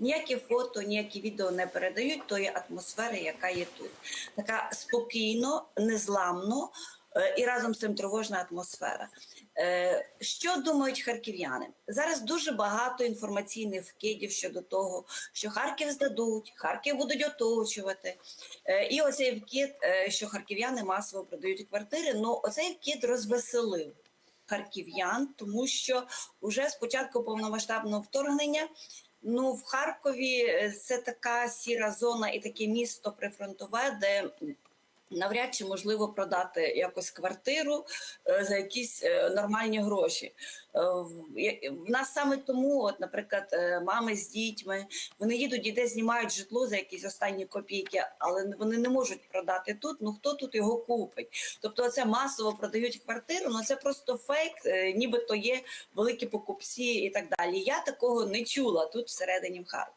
Ніякі фото, ніякі відео не передають тої атмосфери, яка є тут. Така спокійно, незламно е, і разом з тим тривожна атмосфера. Е, Що думають харків'яни? Зараз дуже багато інформаційних вкидів щодо того, що Харків здадуть, Харків будуть оточувати. Е, І оцей вкид, що харків'яни масово продають квартири. Ну, оцей вкид розвеселив харків'ян, тому що вже з початку повномасштабного вторгнення. Ну, в Харкові е, це така сіра зона і таке місто прифронтове, де навряд чи можливо продати якось квартиру е, за якісь е, нормальні гроші. Е, в- нас саме тому, от, наприклад, мами з дітьми, вони їдуть і десь знімають житло за якісь останні копійки, але вони не можуть продати тут. Ну хто тут його купить? Тобто, це масово продають квартиру. Ну це просто фейк, нібито є великі покупці і так далі. Я такого не чула тут всередині в Харкові.